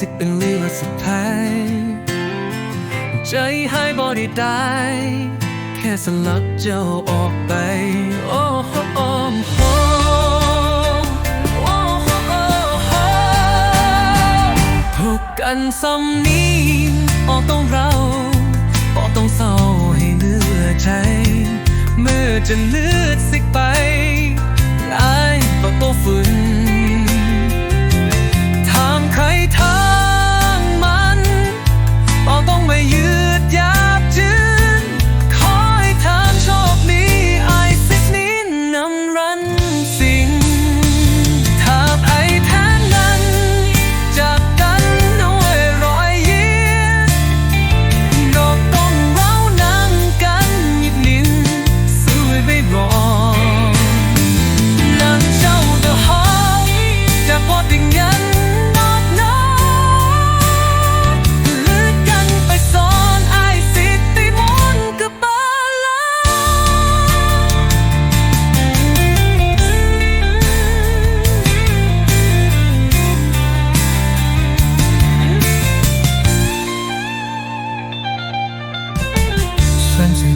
สิทธิ์เป็นเรื่องสุดท้ายใจหายบ่ได้ได้แค่สลักเจ้าออกไป โอ้โหโอ้โหโอ้โหโอ้โหพบกันซ้ำนี้ออกต้องเราออกต้องเศร้าให้เหลือใจ เมื่อจะเลือดสิ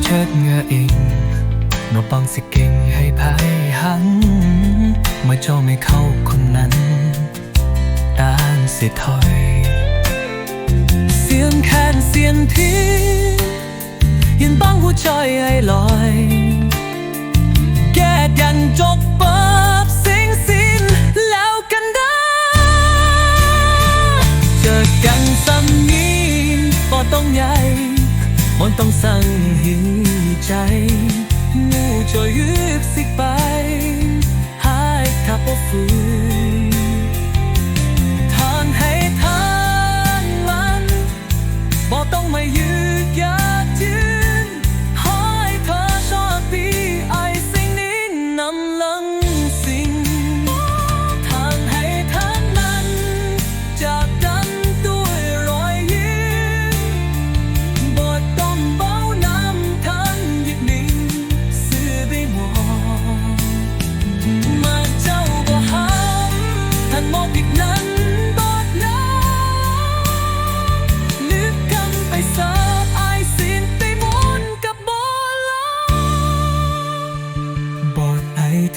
เชิดเงือเองนปังสิเก่งให้ภายหันเมื่อเจ้าไม่เข้าคนนั้นด้านสิถอย เสียงแค้นเสียงพียันบังหัวใจไอ้ลอย แก้ยันจบ ต้องสั่งหินใจงูจะยึกสิไปหายทับบ่ฟื้น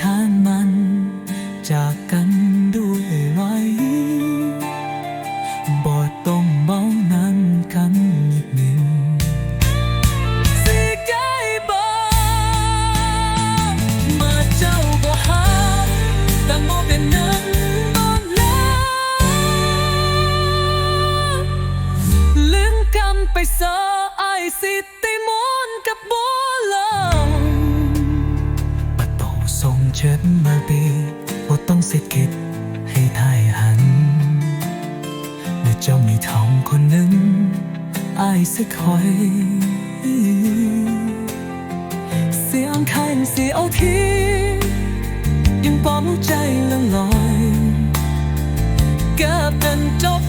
ท่านมัน จากกันด้วยรอยบอดต้องเมานั้นกันนิดหนึ่งสิใจบ่มาเิดมาปีบ่ต้องเสียคิดให้ทายหันเมื่อเจ้ามีทองคนหนึ่งอายสักคอย เสียงคันเสียเอาที ยังปลอมใจละลอยเกับกันจบ